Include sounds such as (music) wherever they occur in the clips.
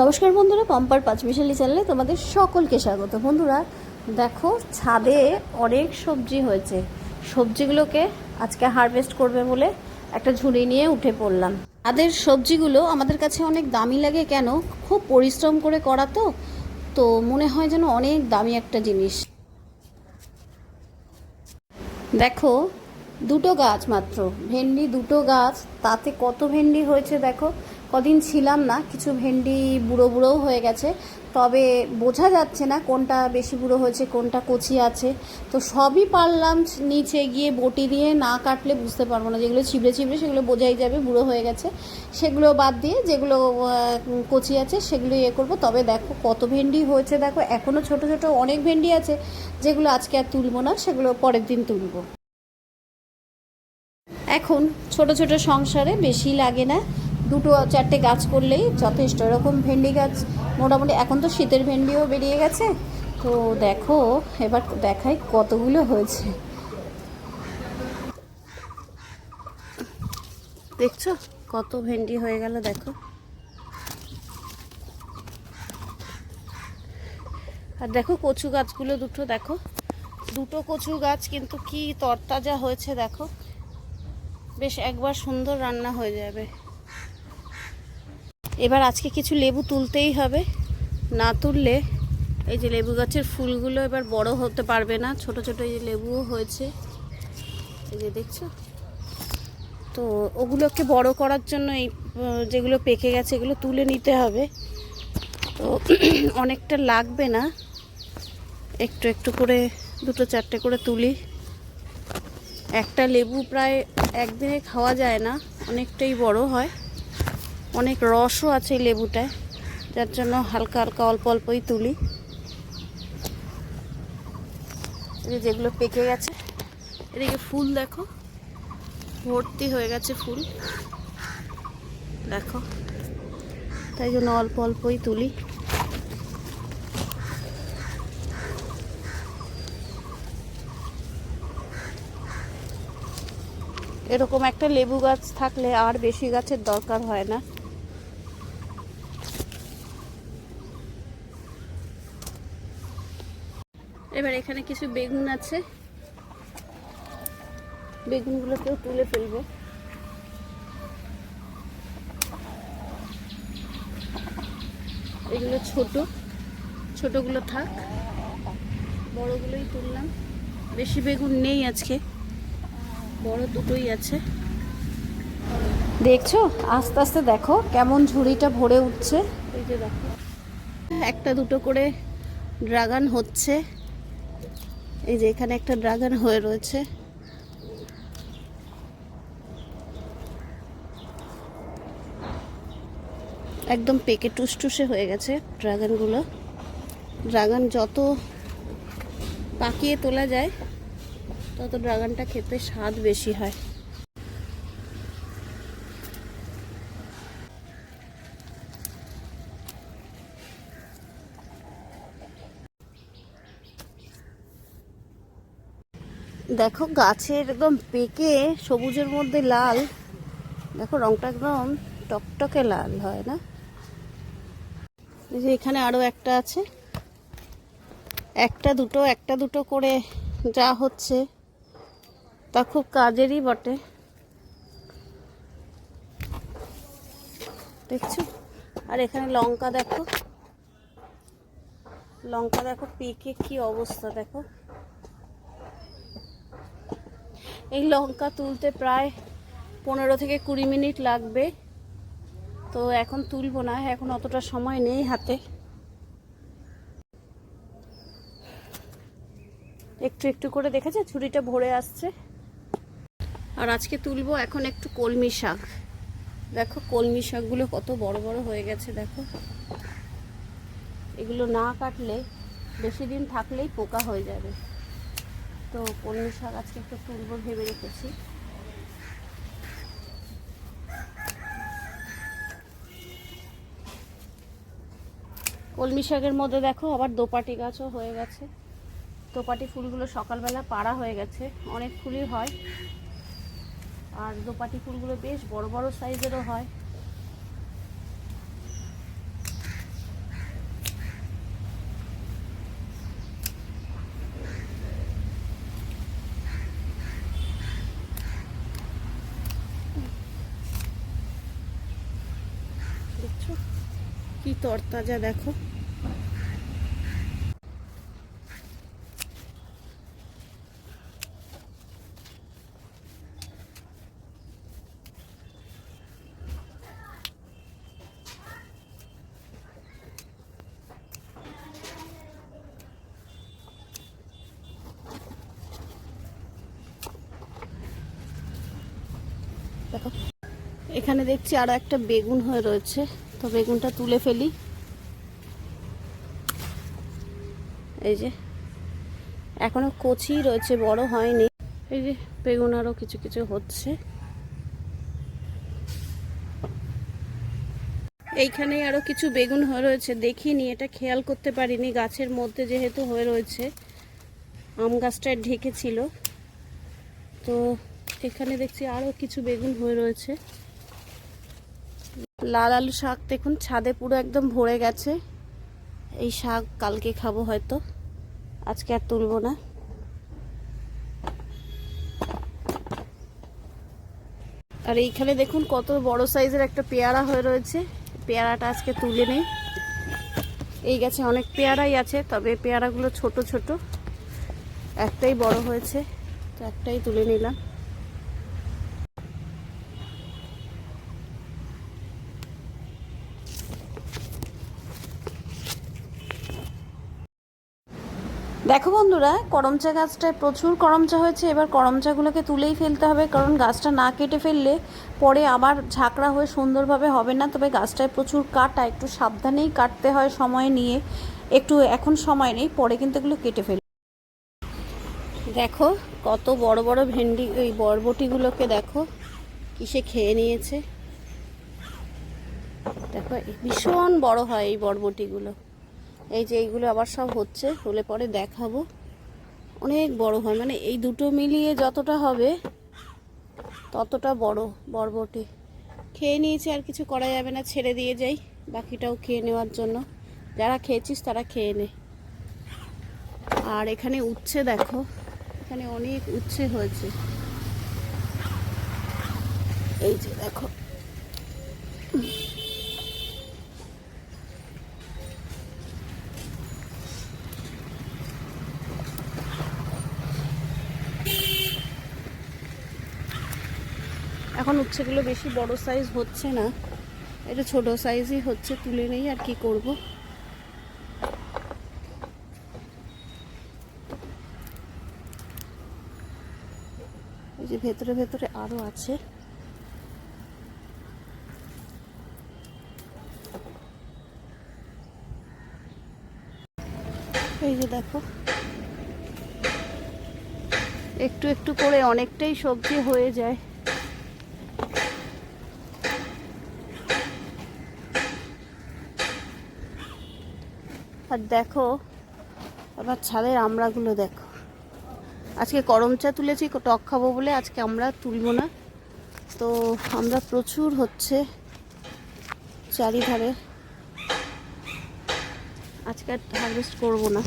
নমস্কার বন্ধুরা, পম্পার পাঁচমিশালি চ্যানেলে তোমাদের সকলকে স্বাগত। বন্ধুরা, দেখো, ছাদে অনেক সবজি হয়েছে। সবজিগুলোকে আজকে হারভেস্ট করবে বলে একটা ঝুড়ি নিয়ে উঠে পড়লাম। তাদের সবজিগুলো আমাদের কাছে অনেক দামি লাগে কেন? খুব পরিশ্রম করে করা তো তো মনে হয় যেন অনেক দামি একটা জিনিস। দেখো, দুটো গাছ মাত্র, ভেন্ডি দুটো গাছ, তাতে কত ভেন্ডি হয়েছে দেখো? কদিন ছিলাম না, কিছু ভেন্ডি বুড়ো বুড়োও হয়ে গেছে। তবে বোঝা যাচ্ছে না কোনটা বেশি বুড়ো হয়েছে, কোনটা কচি আছে। তো সবই পারলাম নিচে গিয়ে বটি দিয়ে না কাটলে বুঝতে পারব না। যেগুলো ছিবড়ে ছিবড়ে সেগুলো বোঝাই যাবে, বুড়ো হয়ে গেছে। সেগুলো বাদ দিয়ে যেগুলো কচি আছে সেগুলো ইয়ে করব। তবে দেখো কত ভেন্ডি হয়েছে দেখো। এখনও ছোট ছোট অনেক ভেন্ডি আছে, যেগুলো আজকে আর তুলবো না, সেগুলো পরের দিন তুলবো। এখন ছোট ছোট সংসারে বেশি লাগে না। দুটো চারটে গাছ করলেই যথেষ্ট। এরকম ভেন্ডি গাছ মোটামুটি এখন তো শীতের ভেন্ডিও বেরিয়ে গেছে। তো দেখো, এবার দেখাই কতগুলো হয়েছে। দেখছ? কত ভেন্ডি হয়ে গেল, দেখো। আর দেখো কচু গাছগুলো দুটো, দেখো। দুটো কচু গাছ, কিন্তু কি তরতাজা হয়েছে, দেখো। বেশ একবার সুন্দর রান্না হয়ে যাবে। এবার আজকে কিছু লেবু তুলতেই হবে। না তুললে এই যে লেবু গাছের ফুলগুলো এবার বড় হতে পারবে না। ছোট ছোট এই যে লেবুও হয়েছে। এই যে দেখছ? তো ওগুলোকে বড় করার জন্য এই যেগুলো পেকে গেছে এগুলো তুলে নিতে হবে। তো (clears throat) অনেকটা লাগবে না। একটু একটু করে, দুটো চারটে করে তুলি। একটা লেবু প্রায় একদিনে খাওয়া যায় না। অনেকটাই বড় হয়। অনেক রসও আছে লেবুটায়, যার জন্য হালকা হালকা অল্প অল্পই তুলি। যেগুলো পেকে গেছে, এদিকে ফুল দেখো। ভর্তি হয়ে গেছে ফুল, দেখো। তাই জন্য অল্প অল্পই তুলি। এরকম একটা লেবু গাছ থাকলে আর বেশি গাছের দরকার হয় না। এবার এখানে কিছু বেগুন আছে। বেগুনগুলোকেও তুলে ফেলব। এগুলো ছোট ছোটগুলো থাক। বড়গুলোই তুললাম। বেশি বেগুন নেই আজকে। বড় দুটোই আছে। দেখছ? আস্তে আস্তে দেখো কেমন ঝুড়িটা ভরে উঠছে। এই যে দেখো। একটা দুটো করে ড্রাগন হচ্ছে। এই যে এখানে একটা ড্রাগন হয়ে রয়েছে। একদম পেকে টুসটুসে হয়ে গেছে ড্রাগনগুলো। ড্রাগন যত পাকিয়ে তোলা যায়, তত ড্রাগনটা খেতে স্বাদ বেশি হয়। দেখো গাছের একদম পেকে সবুজের মধ্যে লাল। দেখো রংটা একদম টকটকে লাল, হয় না? যে এখানে আরও একটা আছে। একটা দুটো একটা দুটো করে যা হচ্ছে, তা খুব কাজেরই বটে। দেখছ? আর এখানে লঙ্কা দেখো। লঙ্কা দেখো পেকে কি অবস্থা দেখো। এই লঙ্কা তুলতে প্রায় পনেরো থেকে কুড়ি মিনিট লাগবে। তো এখন তুলবো না, এখন অতটা সময় নেই হাতে। একটু একটু করে দেখেছে, ছুরিটা ভরে আসছে। আর আজকে তুলবো এখন একটু কলমি শাক। দেখো, কলমি শাকগুলো কত বড় বড় হয়ে গেছে, দেখো। এগুলো না কাটলে বেশি দিন থাকলেই পোকা হয়ে যাবে। তো কলমি শাক আজকে একটু তুলবো, ভেবে রেখেছি। কলমি শাকের মধ্যে দেখো, আবার দোপাটি গাছও হয়ে গেছে। দোপাটি ফুলগুলো সকালবেলা পাড়া হয়ে গেছে, অনেক ফুলই হয়। আর দোপাটি ফুলগুলো বেশ বড় বড় সাইজেরও হয়। কি তরতাজা দেখো। দেখো। এখানে দেখছি আরও একটা বেগুন হয়ে রয়েছে। তো বেগুনটা তুলে ফেলি। এই যে, এখনও কচি রয়েছে, বড় হয়নি। এই যে, বেগুন আরও কিছু কিছু হচ্ছে। এইখানে আরও কিছু বেগুন হয়ে রয়েছে, দেখিনি, এটা খেয়াল করতে পারিনি, গাছের মধ্যে যেহেতু হয়ে রয়েছে। আম গাছটায় ঢেকেছিল। তো, এখানে দেখছি আরও কিছু বেগুন হয়ে রয়েছে। লাল আলু শাক দেখুন, ছাদে পুরো একদম ভরে গেছে। এই শাক কালকে খাব হয়তো, আজকে আর তুলবো না। আর এইখানে দেখুন কত বড় সাইজের একটা পেয়ারা হয়ে রয়েছে। পেয়ারাটা আজকে তুলে নেই। এই গাছে অনেক পেয়ারাই আছে, তবে পেয়ারাগুলো ছোট ছোট, একটাই বড় হয়েছে, তো একটাই তুলে নিলাম। দেখো বন্ধুরা, করমচা গাছটায় প্রচুর করমচা হয়েছে। এবার করমচাগুলোকে তুলেই ফেলতে হবে, কারণ গাছটা না কেটে ফেললে পরে আবার ঝাঁকড়া হয়ে সুন্দরভাবে হবে না। তবে গাছটায় প্রচুর কাটা, একটু সাবধানেই কাটতে হয় সময় নিয়ে। একটু এখন সময় নেই, পরে কিন্তু এগুলো কেটে ফেল দেখো কত বড় বড় ভেন্ডি ওই বরবটিগুলোকে দেখো কিসে খেয়ে নিয়েছে। দেখো ভীষণ বড় হয় এই বরবটিগুলো। এই যে এইগুলো আবার সব হচ্ছে, হলে পরে দেখাবো। অনেক বড় হয় মানে এই দুটো মিলিয়ে যতটা হবে, ততটা বড় বরবটি। খেয়ে নিয়েছি, আর কিছু করা যাবে না, ছেড়ে দিয়ে যাই, বাকিটাও খেয়ে নেওয়ার জন্য। যারা খেয়েছিস তারা খেয়ে নে। আর এখানে উচ্ছে দেখো, এখানে অনেক উচ্ছে হয়েছে। এই যে দেখো। উচ্ছেগুলো বেশি বড় সাইজ হচ্ছে না। এটা ছোট সাইজই হচ্ছে, তুলে নেই আর কি করব। এই যে ভেতরে ভেতরে আরও আছে। এই যে দেখো। একটু একটু করে অনেকটাই সবজি হয়ে যায়। আর দেখো, আবার ছাদের আমড়াগুলো দেখো। আজকে করম চা তুলেছি, টক খাব বলে আজকে আমরা তুলবো না। তো আমরা প্রচুর হচ্ছে চারিধারে। আজকে হারভেস্ট করব না।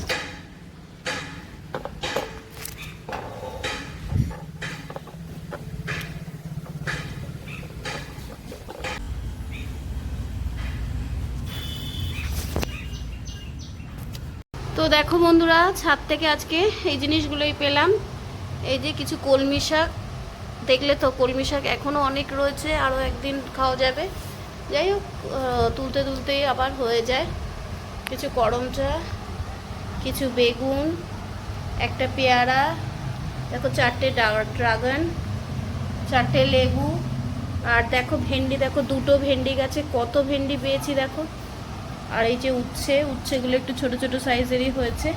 দেখো বন্ধুরা, ছাদ থেকে আজকে এই জিনিসগুলোই পেলাম। এই যে কিছু কলমি শাক, দেখলে তো কলমি শাক এখনও অনেক রয়েছে আরও একদিন খাওয়া যাবে। যাই হোক তুলতে তুলতেই আবার হয়ে যায়। কিছু করমচা কিছু বেগুন, একটা পেয়ারা, দেখো চারটে ড্রাগন, চারটে লেবু, আর দেখো ভেন্ডি, দেখো দুটো ভেন্ডি গাছে কত ভেন্ডি পেয়েছি, দেখো। আর এই যে উচ্ছে, উচ্ছেগুলো একটু ছোট ছোট সাইজেরই হয়েছে।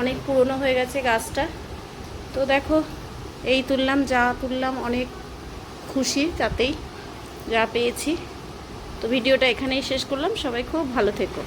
অনেক পুরনো হয়ে গেছে গাছটা। তো দেখো, এই তুললাম, যা তুললাম, অনেক খুশি তাতেই যা পেয়েছি। তো ভিডিওটা এখানেই শেষ করলাম। সবাই খুব ভালো থেকো।